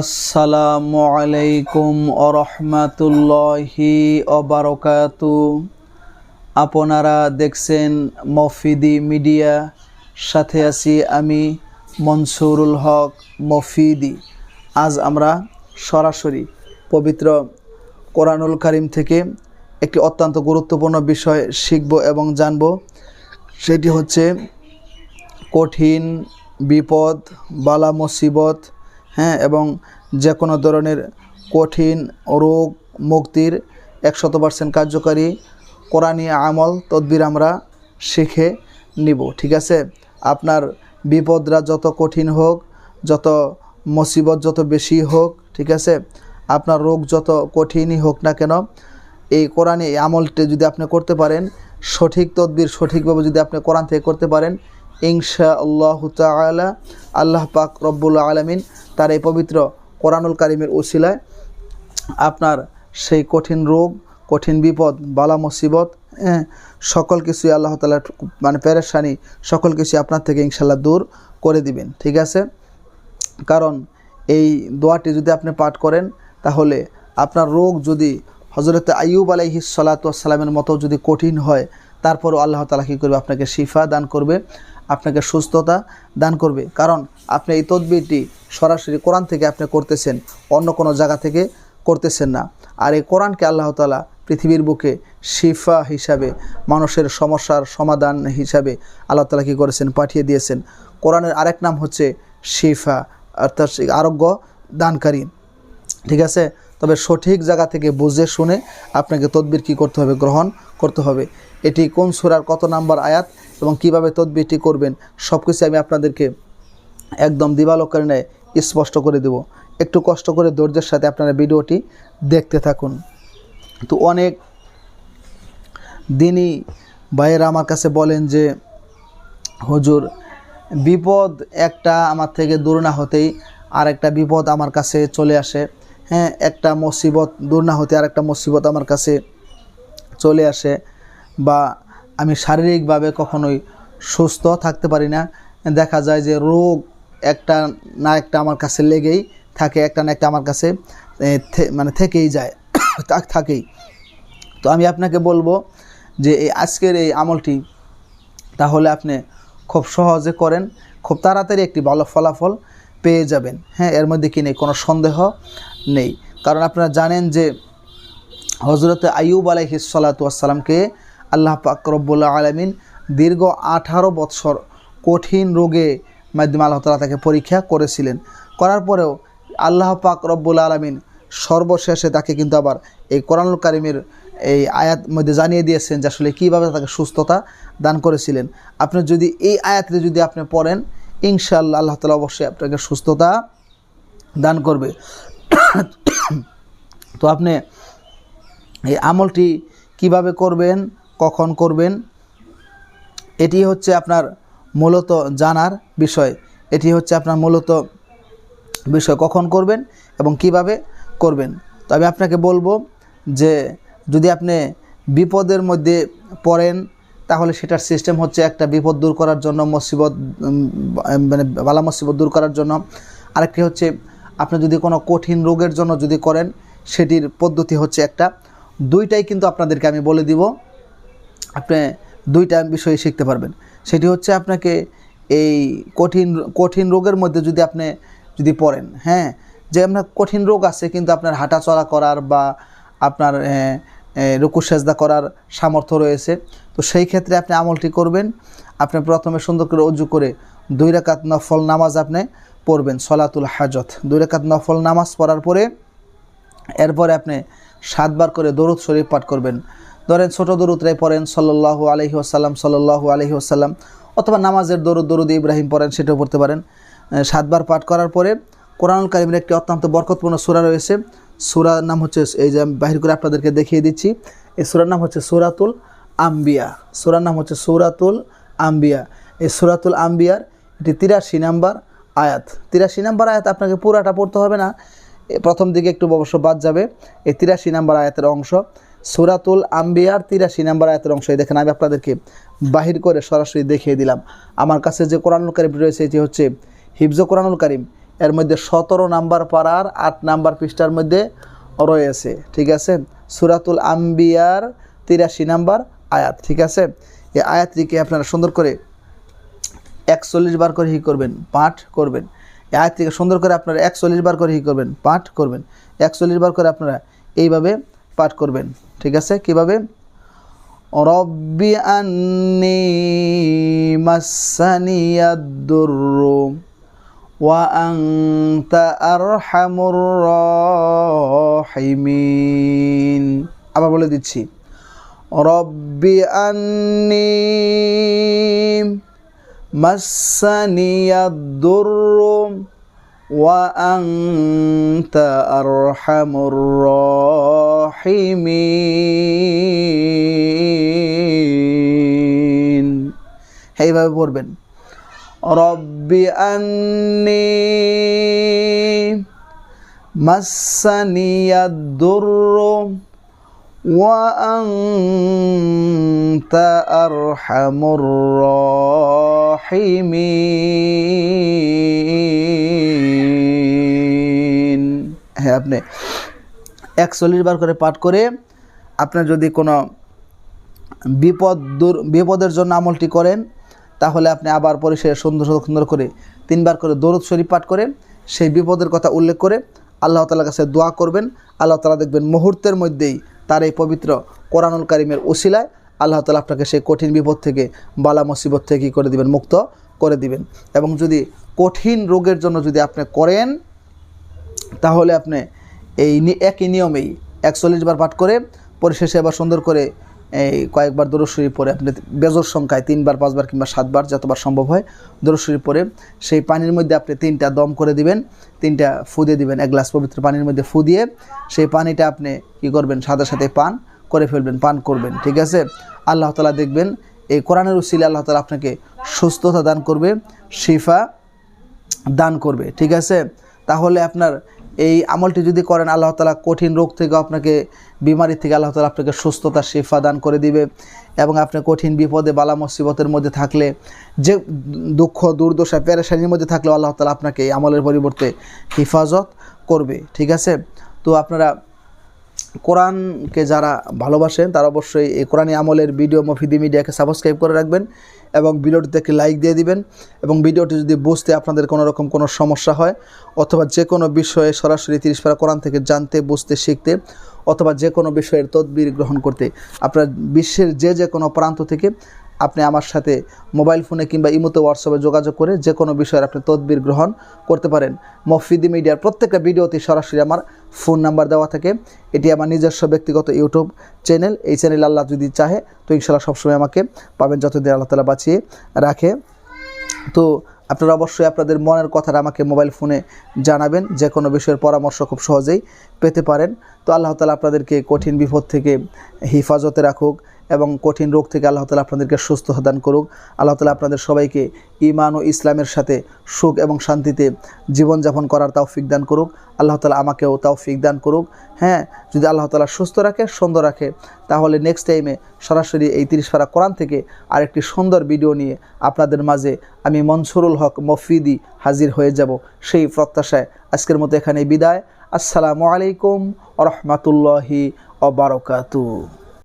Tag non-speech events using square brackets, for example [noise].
আসসালামু আলাইকুম আরহামাতুল্লাহি অবারকাতু আপনারা দেখছেন মফিদি মিডিয়া, সাথে আছি আমি মনসুরুল হক মফিদি। আজ আমরা সরাসরি পবিত্র কোরআনুল কারিম থেকে একটি অত্যন্ত গুরুত্বপূর্ণ বিষয় শিখব এবং জানব, সেটি হচ্ছে কঠিন বিপদ, বালা মুসিবত হ্যাঁ এবং যে কোনো ধরনের কঠিন রোগ মুক্তির একশত পার্সেন্ট কার্যকারী কোরআনী আমল, তদবির আমরা শিখে নিব, ঠিক আছে? আপনার বিপদরা যত কঠিন হোক, যত মুসিবত যত বেশি হোক, ঠিক আছে? আপনার রোগ যত কঠিনই হোক না কেন, এই কোরআনে এই আমলটি যদি আপনি করতে পারেন, সঠিক তদবির সঠিকভাবে যদি আপনি কোরআন থেকে করতে পারেন ইনশা আল্লাহ তালা আল্লাহ পাক রব্বুল আলমিন তার এই পবিত্র কোরআনুল কারিমের উসিলায় আপনার সেই কঠিন রোগ কঠিন বিপদ বালা মুসিবত হ্যাঁ, সকল কিছুই আল্লাহ তালার মানে পেরেশানি সকল কিছুই আপনার থেকে ইনশাল্লাহ দূর করে দিবেন ঠিক আছে? কারণ এই দোয়াটি যদি আপনি পাঠ করেন তাহলে আপনার রোগ যদি হজরত আইয়ুব আলাইহি সালাতামের মতো যদি কঠিন হয় তারপরও আল্লাহ তালা কী করবে? আপনাকে শিফা দান করবে, আপনাকে সুস্থতা দান করবে। কারণ আপনি এই তদবিরটি সরাসরি কোরআন থেকে আপনি করতেছেন, অন্য কোনো জায়গা থেকে করতেছেন না। আর এই কোরআনকে আল্লাহ তালা পৃথিবীর বুকে শিফা হিসাবে, মানুষের সমস্যার সমাধান হিসাবে আল্লাহ তালা কী করেছেন? পাঠিয়ে দিয়েছেন। কোরআনের আরেক নাম হচ্ছে শিফা, অর্থাৎ আরোগ্য দানকারী। ঠিক আছে? তবে সঠিক জায়গা থেকে বুঝে শুনে আপনাকে তদবির কী করতে হবে? গ্রহণ করতে হবে। এটি কোন সুরার কত নাম্বার আয়াত এবং কীভাবে তদবিরটি করবেন সব কিছু আমি আপনাদেরকে একদম দিবালোকের ন্যায় স্পষ্ট করে দেব। একটু কষ্ট করে ধৈর্যের সাথে আপনারা ভিডিওটি দেখতে থাকুন। তো অনেক দিনই ভাইয়েরা আমার কাছে বলেন যে, হুজুর, বিপদ একটা আমার থেকে দূর না হতেই আর একটা বিপদ আমার কাছে চলে আসে। হ্যাঁ একটা মুসিবত দূর না হতে আর একটা মুসিবত আমার কাছে চলে আসে। বা আমি শারীরিকভাবে কখনোই সুস্থ থাকতে পারি না। দেখা যায় যে রোগ একটা না একটা আমার কাছে লেগেই থাকে, একটা না একটা আমার কাছে মানে থেকেই যায় [coughs] থাকেই। তো আমি আপনাকে বলব যে এই আজকের এই আমলটি তাহলে আপনি খুব সহজে করেন, খুব তাড়াতাড়ি একটি ভালো ফলাফল পেয়ে যাবেন। হ্যাঁ এর মধ্যে কি নেই? কোনো সন্দেহ নেই। কারণ আপনারা জানেন যে হজরত আইয়ুব আলাইহিসালাতামকে আল্লাহ পাক রব্বুল্লাহ আলমিন দীর্ঘ আঠারো বৎসর কঠিন রোগে মাধ্যমে আল্লাহ তালা তাকে পরীক্ষা করেছিলেন। করার পরেও আল্লাহ পাক রব্বুল আলমিন সর্বশেষে তাকে কিন্তু আবার এই কোরআনুল কারিমের এই আয়াত মধ্যে জানিয়ে দিয়েছেন যে আসলে কীভাবে তাকে সুস্থতা দান করেছিলেন। আপনি যদি এই আয়াতটি যদি আপনি পড়েন, ইনশাআল্লাহ আল্লাহ তালা অবশ্যই আপনাকে সুস্থতা দান করবে। [coughs] তো আপনি এই আমলটি কীভাবে করবেন কখন করবেন? এটি হচ্ছে আপনার মূলত জানার বিষয়। এটি হচ্ছে আপনার মূলত বিষয় কখন করবেন এবং কীভাবে করবেন। তো আমি আপনাকে বলব যে, যদি আপনি বিপদের মধ্যে পড়েন, তাহলে সেটার সিস্টেম হচ্ছে একটা বিপদ দূর করার জন্য, মুসিবত মানে বালা মুসিবত দূর করার জন্য। আরেকটি হচ্ছে, আপনি যদি কোনো কঠিন রোগের জন্য যদি করেন, সেটির পদ্ধতি হচ্ছে একটা। দুইটাই কিন্তু আপনাদেরকে আমি বলে দিব। আপনি দুইটা বিষয় শিখতে পারবেন। সেটি হচ্ছে আপনাকে এই কঠিন কঠিন রোগের মধ্যে যদি আপনি যদি পড়েন হ্যাঁ? যে আপনার কঠিন রোগ আছে কিন্তু আপনার হাঁটা চলা করার বা আপনার রুকু সেজদা করার সামর্থ্য রয়েছে, তো সেই ক্ষেত্রে আপনি আমলটি করবেন। আপনি প্রথমে সুন্দর করে অজু করে দুই রাকাত নফল নামাজ আপনি পড়বেন, সলাতুল হাজত। দুই রাকাত নফল নামাজ পড়ার পরে, এরপরে আপনি সাতবার করে দরুদ শরীফ পাঠ করবেন। ধরেন ছোট দরুদরাই পড়েন সল্লাল্লাহু আলহি আসাল্লাম সল্লাল্লাহু আলহি আসাল্লাম অথবা নামাজের দরুদ দরুদ ইব্রাহিম পড়েন, সেটাও পড়তে পারেন। সাতবার পাঠ করার পরে কোরআনুল কারিমের একটি অত্যন্ত বরকতপূর্ণ সূরা রয়েছে। সুরার নাম হচ্ছে, এই যে আমি বাহির করে আপনাদেরকে দেখিয়ে দিচ্ছি, এই সুরার নাম হচ্ছে সূরাতুল আম্বিয়া। সুরার নাম হচ্ছে সূরাতুল আম্বিয়া। এই সুরাতুল আম্বিয়ার এটি তিরাশি নাম্বার আয়াত। তিরাশি নাম্বার আয়াত আপনাকে পুরাটা পড়তে হবে না। প্রথম দিকে একটু অবশ্য বাদ যাবে। এই তিরাশি নাম্বার আয়াতের অংশ। সুরাতুল আম্বিয়ার তিরাশি নাম্বার আয়াতের অংশ। দেখেন, আমি আপনাদেরকে বাহির করে সরাসরি দেখিয়ে দিলাম। আমার কাছে যে কোরআনুল কারিম রয়েছে, এটি হচ্ছে হিফজ কোরআনুল কারিম। এর মধ্যে সতেরো নাম্বার পাড়ার আট নাম্বার পৃষ্ঠার মধ্যে রয়েছে। ঠিক আছে? সুরাতুল আম্বিয়ার তিরাশি নাম্বার আয়াত। ঠিক আছে? এই আয়াতটিকে আপনারা সুন্দর করে একচল্লিশ বার করে হি করবেন, পাঠ করবেন। এই আয়াতটিকে সুন্দর করে আপনারা একচল্লিশ বার করে হি করবেন, পাঠ করবেন। একচল্লিশ বার করে আপনারা এইভাবে পাঠ করবেন। ঠিক আছে? কীভাবে? রব্বি আন্নি মাসানিয়াদ্দুরু ওয়া আনতা আরহামুর রাহিমিন। আবার বলে দিচ্ছি। রব্বি আন্নি মাসানিয়াদ্দুরু ওয়া আনতা আরহামুর রাহিমিন হ্যাঁ এইভাবে পড়বেন। রব্বি আন্নি মাসানিয়াদ্দুরু ওয়া আনতা আরহামুর রাহিমিন। হ্যাঁ আপনি একচল্লিশ বার করে পাঠ করে আপনার যদি কোনো বিপদ দূর, বিপদের জন্য আমলটি করেন, তাহলে আপনি আবার পরিশেষে সুন্দর সুন্দর করে তিনবার করে দরুদ শরীফ পাঠ করে, সেই বিপদের কথা উল্লেখ করে আল্লাহ তালার কাছে দোয়া করবেন। আল্লাহ তালা দেখবেন মুহূর্তের মধ্যেই তার এই পবিত্র কোরআনুল কারিমের ওসিলায় আল্লাহ তালা আপনাকে সেই কঠিন বিপদ থেকে, বালা মুসিবত থেকে করে দিবেন, মুক্ত করে দিবেন। এবং যদি কঠিন রোগের জন্য যদি আপনি করেন, তাহলে আপনি এই একই নিয়মেই একচল্লিশ বার পাঠ করে পরিশেষে আবার সুন্দর করে, এই কয়েকবার দরশ্বরী পরে আপনি বেজর সংখ্যায় তিনবার, পাঁচবার কিংবা সাতবার যতবার সম্ভব হয় দরশ্বরী পরে সেই পানির মধ্যে আপনি তিনটা দম করে দিবেন, তিনটা ফু দিয়ে দিবেন, এক গ্লাস পবিত্র পানির মধ্যে ফু দিয়ে সেই পানিটা আপনি কি করবেন, সাথে সাথে পান, করে ফেলবেন, পান করবেন, ঠিক আছে? আল্লাহ তালা দেখবেন, এই কোরআনের উসিলে আল্লাহ তালা আপনাকে সুস্থতা দান করবে, শিফা দান করবে, ঠিক আছে? তাহলে আপনার এই আমলটি যদি করেন, আল্লাহ তালা কঠিন রোগ থেকে আপনাকে, বিমারি থেকে আল্লাহ তালা আপনাকে সুস্থতা, শিফা দান করে দিবে এবং আপনি কঠিন বিপদে, বালা মুসিবতের মধ্যে থাকলে, যে দুঃখ, দুর্দশা প্যারেশানির মধ্যে থাকলেও আল্লাহ তালা আপনাকে এই আমলের পরিবর্তে হেফাজত করবে। ঠিক আছে? তো আপনারা কোরআনকে যারা ভালোবাসেন, তারা অবশ্যই এই কোরআনী আমলের ভিডিও মফিদি মিডিয়াকে সাবস্ক্রাইব করে রাখবেন এবং ভিডিওটিতে একটি লাইক দিয়ে দিবেন এবং ভিডিওটি যদি বুঝতে আপনাদের কোনো রকম কোনো সমস্যা হয় অথবা যে কোনো বিষয়ে সরাসরি তিরিশ পারা কোরআন থেকে জানতে, বুঝতে, শিখতে অথবা যে কোনো বিষয়ের তদবির গ্রহণ করতে, আপনার বিশ্বের যে যে কোনো প্রান্ত থেকে আপনি আমার সাথে মোবাইল ফোনে কিংবা ইমোতে, হোয়াটসঅ্যাপে যোগাযোগ করে যে কোনো বিষয়ের আপনি তদবির গ্রহণ করতে পারেন। মফিদি মিডিয়ার প্রত্যেকটা ভিডিওতে সরাসরি আমার ফোন নাম্বার দেওয়া থাকে। এটি আমার নিজস্ব ব্যক্তিগত ইউটিউব চ্যানেল। এই চ্যানেল আল্লাহ যদি চাহে, তো ইনশাল্লাহ সবসময় আমাকে পাবেন যতদিন আল্লাহ তালা বাঁচিয়ে রাখে। তো আপনারা অবশ্যই আপনাদের মনের কথাটা আমাকে মোবাইল ফোনে জানাবেন। যে কোনো বিষয়ের পরামর্শ খুব সহজেই পেতে পারেন। তো আল্লাহ তালা আপনাদেরকে কঠিন বিপদ থেকে হেফাজতে রাখুক। এবং কঠিন রোগ থেকে আল্লাহ তালা আপনাদেরকে সুস্থ দান করুক। আল্লাহ তালা আপনাদের সবাইকে ইমান ও ইসলামের সাথে সুখ এবং শান্তিতে জীবনযাপন করার তৌফিক দান করুক। আল্লাহ তালা আমাকেও তৌফিক দান করুক। হ্যাঁ যদি আল্লাহ তালা সুস্থ রাখে, সুন্দর রাখে, তাহলে নেক্সট টাইমে সরাসরি এই তিরিশ পারা কোরআন থেকে আরেকটি সুন্দর ভিডিও নিয়ে আপনাদের মাঝে আমি মনসুরুল হক মফিদি হাজির হয়ে যাব। সেই প্রত্যাশায় আজকের মতো এখানে বিদায়। আসসালামু আলাইকুম রহমতুল্লাহি অবরকাতু